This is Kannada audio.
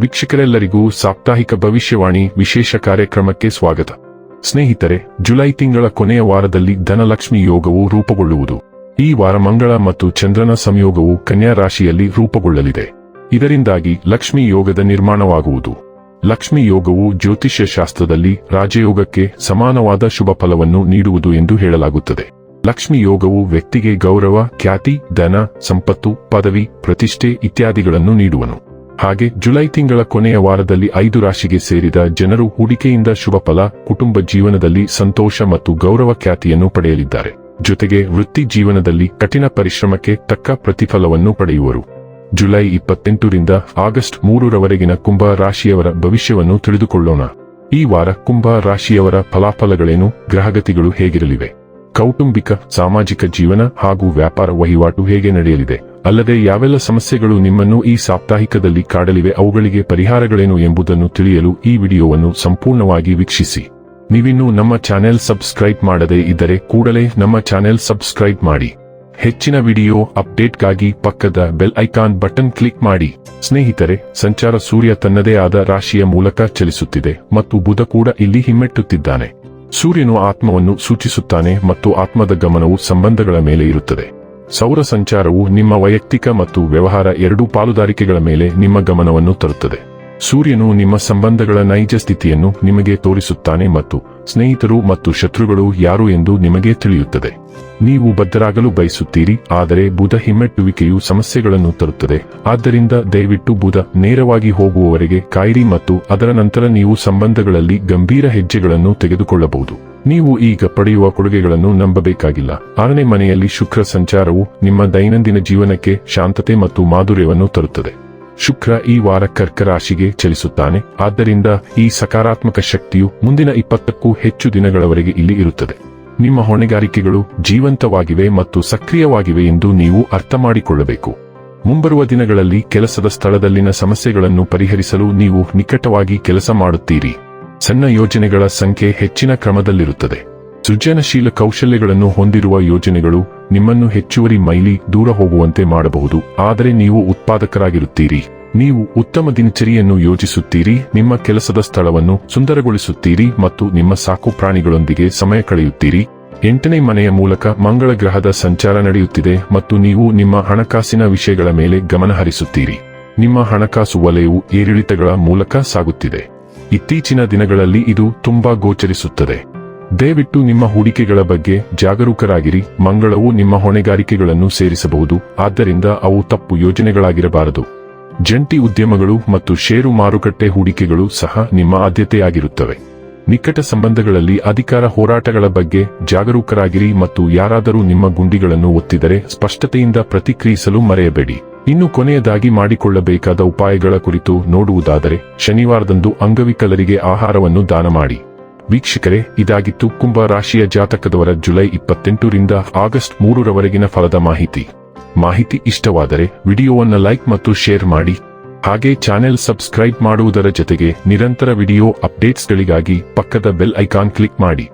ವೀಕ್ಷಕರೆಲ್ಲರಿಗೂ ಸಾಪ್ತಾಹಿಕ ಭವಿಷ್ಯವಾಣಿ ವಿಶೇಷ ಕಾರ್ಯಕ್ರಮಕ್ಕೆ ಸ್ವಾಗತ. ಸ್ನೇಹಿತರೆ, ಜುಲೈ ತಿಂಗಳ ಕೊನೆಯ ವಾರದಲ್ಲಿ ಧನಲಕ್ಷ್ಮಿ ಯೋಗವು ರೂಪುಗೊಳ್ಳುವುದು. ಈ ವಾರ ಮಂಗಳ ಮತ್ತು ಚಂದ್ರನ ಸಂಯೋಗವು ಕನ್ಯಾ ರಾಶಿಯಲ್ಲಿ ರೂಪುಗೊಳ್ಳಲಿದೆ. ಇದರಿಂದಾಗಿ ಲಕ್ಷ್ಮಿ ಯೋಗದ ನಿರ್ಮಾಣವಾಗುವುದು. ಲಕ್ಷ್ಮಿ ಯೋಗವು ಜ್ಯೋತಿಷ್ಯ ಶಾಸ್ತ್ರದಲ್ಲಿ ರಾಜಯೋಗಕ್ಕೆ ಸಮಾನವಾದ ಶುಭ ಫಲವನ್ನು ನೀಡುವುದು ಎಂದು ಹೇಳಲಾಗುತ್ತದೆ. ಲಕ್ಷ್ಮಿ ಯೋಗವು ವ್ಯಕ್ತಿಗೆ ಗೌರವ, ಖ್ಯಾತಿ, ಧನ, ಸಂಪತ್ತು, ಪದವಿ, ಪ್ರತಿಷ್ಠೆ ಇತ್ಯಾದಿಗಳನ್ನು ನೀಡುವನು. ಹಾಗೆ ಜುಲೈ ತಿಂಗಳ ಕೊನೆಯ ವಾರದಲ್ಲಿ ಐದು ರಾಶಿಗೆ ಸೇರಿದ ಜನರು ಹೂಡಿಕೆಯಿಂದ ಶುಭ ಫಲ, ಕುಟುಂಬ ಜೀವನದಲ್ಲಿ ಸಂತೋಷ ಮತ್ತು ಗೌರವ ಖ್ಯಾತಿಯನ್ನು ಪಡೆಯಲಿದ್ದಾರೆ. ಜೊತೆಗೆ ವೃತ್ತಿ ಜೀವನದಲ್ಲಿ ಕಠಿಣ ಪರಿಶ್ರಮಕ್ಕೆ ತಕ್ಕ ಪ್ರತಿಫಲವನ್ನು ಪಡೆಯುವರು. ಜುಲೈ ಇಪ್ಪತ್ತೆಂಟರಿಂದ ಆಗಸ್ಟ್ ಮೂರರವರೆಗಿನ ಕುಂಭ ರಾಶಿಯವರ ಭವಿಷ್ಯವನ್ನು ತಿಳಿದುಕೊಳ್ಳೋಣ. ಈ ವಾರ ಕುಂಭ ರಾಶಿಯವರ ಫಲಾಫಲಗಳೇನು, ಗ್ರಹಗತಿಗಳು ಹೇಗಿರಲಿವೆ? ಕೌಟುಂಬಿಕ, ಸಾಮಾಜಿಕ ಜೀವನ ಹಾಗೂ ವ್ಯಾಪಾರ ವಹಿವಾಟು ಹೇಗೆ ನಡೆಯಲಿದೆ? ಅಲ್ಲದೆ ಯಾವೆಲ್ಲ ಸಮಸ್ಯೆಗಳು ನಿಮ್ಮನ್ನು ಈ ಸಾಪ್ತಾಹಿಕದಲ್ಲಿ ಕಾಡಲಿವೆ, ಅವುಗಳಿಗೆ ಪರಿಹಾರಗಳೇನು ಎಂಬುದನ್ನು ತಿಳಿಯಲು ಈ ವಿಡಿಯೋವನ್ನು ಸಂಪೂರ್ಣವಾಗಿ ವೀಕ್ಷಿಸಿ. ನೀವಿನ್ನೂ ನಮ್ಮ ಚಾನೆಲ್ ಸಬ್ಸ್ಕ್ರೈಬ್ ಮಾಡದೇ ಇದ್ದರೆ ಕೂಡಲೇ ನಮ್ಮ ಚಾನೆಲ್ ಸಬ್ಸ್ಕ್ರೈಬ್ ಮಾಡಿ. ಹೆಚ್ಚಿನ ವಿಡಿಯೋ ಅಪ್ಡೇಟ್ಗಾಗಿ ಪಕ್ಕದ ಬೆಲ್ ಐಕಾನ್ ಬಟನ್ ಕ್ಲಿಕ್ ಮಾಡಿ. ಸ್ನೇಹಿತರೆ, ಸಂಚಾರ ಸೂರ್ಯ ತನ್ನದೇ ಆದ ರಾಶಿಯ ಮೂಲಕ ಚಲಿಸುತ್ತಿದೆ ಮತ್ತು ಬುಧ ಕೂಡ ಇಲ್ಲಿ ಹಿಮ್ಮೆಟ್ಟುತ್ತಿದ್ದಾನೆ. ಸೂರ್ಯನು ಆತ್ಮವನ್ನು ಸೂಚಿಸುತ್ತಾನೆ ಮತ್ತು ಆತ್ಮದ ಗಮನವು ಸಂಬಂಧಗಳ ಮೇಲೆ ಇರುತ್ತದೆ. ಸೌರ ಸಂಚಾರವು ನಿಮ್ಮ ವೈಯಕ್ತಿಕ ಮತ್ತು ವ್ಯವಹಾರ ಎರಡೂ ಪಾಲುದಾರಿಕೆಗಳ ಮೇಲೆ ನಿಮ್ಮ ಗಮನವನ್ನು ತರುತ್ತದೆ. ಸೂರ್ಯನು ನಿಮ್ಮ ಸಂಬಂಧಗಳ ನೈಜ ಸ್ಥಿತಿಯನ್ನು ನಿಮಗೆ ತೋರಿಸುತ್ತಾನೆ ಮತ್ತು ಸ್ನೇಹಿತರು ಮತ್ತು ಶತ್ರುಗಳು ಯಾರು ಎಂದು ನಿಮಗೆ ತಿಳಿಯುತ್ತದೆ. ನೀವು ಬದ್ಧರಾಗಲು ಬಯಸುತ್ತೀರಿ, ಆದರೆ ಬುಧ ಹಿಮ್ಮೆಟ್ಟುವಿಕೆಯು ಸಮಸ್ಯೆಗಳನ್ನು ತರುತ್ತದೆ. ಆದ್ದರಿಂದ ದಯವಿಟ್ಟು ಬುಧ, ನೇರವಾಗಿ ಹೋಗುವವರೆಗೆ ಕಾಯಿರಿ ಮತ್ತು ಅದರ ನಂತರ ನೀವು ಸಂಬಂಧಗಳಲ್ಲಿ ಗಂಭೀರ ಹೆಜ್ಜೆಗಳನ್ನು ತೆಗೆದುಕೊಳ್ಳಬಹುದು. ನೀವು ಈಗ ಪಡೆಯುವ ಕೊಡುಗೆಗಳನ್ನು ನಂಬಬೇಕಾಗಿಲ್ಲ. ಆರನೇ ಮನೆಯಲ್ಲಿ ಶುಕ್ರ ಸಂಚಾರವು ನಿಮ್ಮ ದೈನಂದಿನ ಜೀವನಕ್ಕೆ ಶಾಂತತೆ ಮತ್ತು ಮಾಧುರ್ಯವನ್ನು ತರುತ್ತದೆ. ಶುಕ್ರ ಈ ವಾರ ಕರ್ಕ ರಾಶಿಗೆ ಚಲಿಸುತ್ತಾನೆ. ಆದ್ದರಿಂದ ಈ ಸಕಾರಾತ್ಮಕ ಶಕ್ತಿಯು ಮುಂದಿನ ಇಪ್ಪತ್ತಕ್ಕೂ ಹೆಚ್ಚು ದಿನಗಳವರೆಗೆ ಇಲ್ಲಿ ಇರುತ್ತದೆ. ನಿಮ್ಮ ಹೊಣೆಗಾರಿಕೆಗಳು ಜೀವಂತವಾಗಿವೆ ಮತ್ತು ಸಕ್ರಿಯವಾಗಿವೆ ಎಂದು ನೀವು ಅರ್ಥ ಮಾಡಿಕೊಳ್ಳಬೇಕು. ಮುಂಬರುವ ದಿನಗಳಲ್ಲಿ ಕೆಲಸದ ಸ್ಥಳದಲ್ಲಿನ ಸಮಸ್ಯೆಗಳನ್ನು ಪರಿಹರಿಸಲು ನೀವು ನಿಕಟವಾಗಿ ಕೆಲಸ ಮಾಡುತ್ತೀರಿ. ಸಣ್ಣ ಯೋಜನೆಗಳ ಸಂಖ್ಯೆ ಹೆಚ್ಚಿನ ಕ್ರಮದಲ್ಲಿರುತ್ತದೆ. ಸೃಜನಶೀಲ ಕೌಶಲ್ಯಗಳನ್ನು ಹೊಂದಿರುವ ಯೋಜನೆಗಳು ನಿಮ್ಮನ್ನು ಹೆಚ್ಚುವರಿ ಮೈಲಿ ದೂರ ಹೋಗುವಂತೆ ಮಾಡಬಹುದು. ಆದರೆ ನೀವು ಉತ್ಪಾದಕರಾಗಿರುತ್ತೀರಿ. ನೀವು ಉತ್ತಮ ದಿನಚರಿಯನ್ನು ಯೋಜಿಸುತ್ತೀರಿ, ನಿಮ್ಮ ಕೆಲಸದ ಸ್ಥಳವನ್ನು ಸುಂದರಗೊಳಿಸುತ್ತೀರಿ ಮತ್ತು ನಿಮ್ಮ ಸಾಕು ಪ್ರಾಣಿಗಳೊಂದಿಗೆ ಸಮಯ ಕಳೆಯುತ್ತೀರಿ. ಎಂಟನೇ ಮನೆಯ ಮೂಲಕ ಮಂಗಳ ಗ್ರಹದ ಸಂಚಾರ ನಡೆಯುತ್ತಿದೆ ಮತ್ತು ನೀವು ನಿಮ್ಮ ಹಣಕಾಸಿನ ವಿಷಯಗಳ ಮೇಲೆ ಗಮನ ಹರಿಸುತ್ತೀರಿ. ನಿಮ್ಮ ಹಣಕಾಸು ವಲಯವು ಏರಿಳಿತಗಳ ಮೂಲಕ ಸಾಗುತ್ತಿದೆ. ಇತ್ತೀಚಿನ ದಿನಗಳಲ್ಲಿ ಇದು ತುಂಬಾ ಗೋಚರಿಸುತ್ತದೆ. ದಯವಿಟ್ಟು ನಿಮ್ಮ ಹೂಡಿಕೆಗಳ ಬಗ್ಗೆ ಜಾಗರೂಕರಾಗಿರಿ. ಮಂಗಳವು ನಿಮ್ಮ ಹೊಣೆಗಾರಿಕೆಗಳನ್ನು ಸೇರಿಸಬಹುದು. ಆದ್ದರಿಂದ ಅವು ತಪ್ಪು ಯೋಜನೆಗಳಾಗಿರಬಾರದು. ಜಂಟಿ ಉದ್ಯಮಗಳು ಮತ್ತು ಷೇರು ಮಾರುಕಟ್ಟೆ ಹೂಡಿಕೆಗಳು ಸಹ ನಿಮ್ಮ ಆದ್ಯತೆಯಾಗಿರುತ್ತವೆ. ನಿಕಟ ಸಂಬಂಧಗಳಲ್ಲಿ ಅಧಿಕಾರ ಹೋರಾಟಗಳ ಬಗ್ಗೆ ಜಾಗರೂಕರಾಗಿರಿ ಮತ್ತು ಯಾರಾದರೂ ನಿಮ್ಮ ಗುಂಡಿಗಳನ್ನು ಒತ್ತಿದರೆ ಸ್ಪಷ್ಟತೆಯಿಂದ ಪ್ರತಿಕ್ರಿಯಿಸಲು ಮರೆಯಬೇಡಿ. ಇನ್ನು ಕೊನೆಯದಾಗಿ ಮಾಡಿಕೊಳ್ಳಬೇಕಾದ ಉಪಾಯಗಳ ಕುರಿತು ನೋಡುವುದಾದರೆ, ಶನಿವಾರದಂದು ಅಂಗವಿಕಲರಿಗೆ ಆಹಾರವನ್ನು ದಾನ ಮಾಡಿ ವೀಕ್ಷಕರೇ, ಇದಾಗಿತ್ತು ಕುಂಭ ರಾಶಿಯ ಜಾತಕದವರ ಜುಲೈ ಇಪ್ಪತ್ತೆಂಟರಿಂದ ಆಗಸ್ಟ್ ಮೂರರವರೆಗಿನ ಫಲದ ಮಾಹಿತಿ. ಮಾಹಿತಿ ಇಷ್ಟವಾದರೆ ವಿಡಿಯೋವನ್ನು ಲೈಕ್ ಮತ್ತು ಶೇರ್ ಮಾಡಿ. ಹಾಗೆ ಚಾನೆಲ್ ಸಬ್ಸ್ಕ್ರೈಬ್ ಮಾಡುವುದರ ಜೊತೆಗೆ ನಿರಂತರ ವಿಡಿಯೋ ಅಪ್ಡೇಟ್ಸ್ಗಳಿಗಾಗಿ ಪಕ್ಕದ ಬೆಲ್ ಐಕಾನ್ ಕ್ಲಿಕ್ ಮಾಡಿ.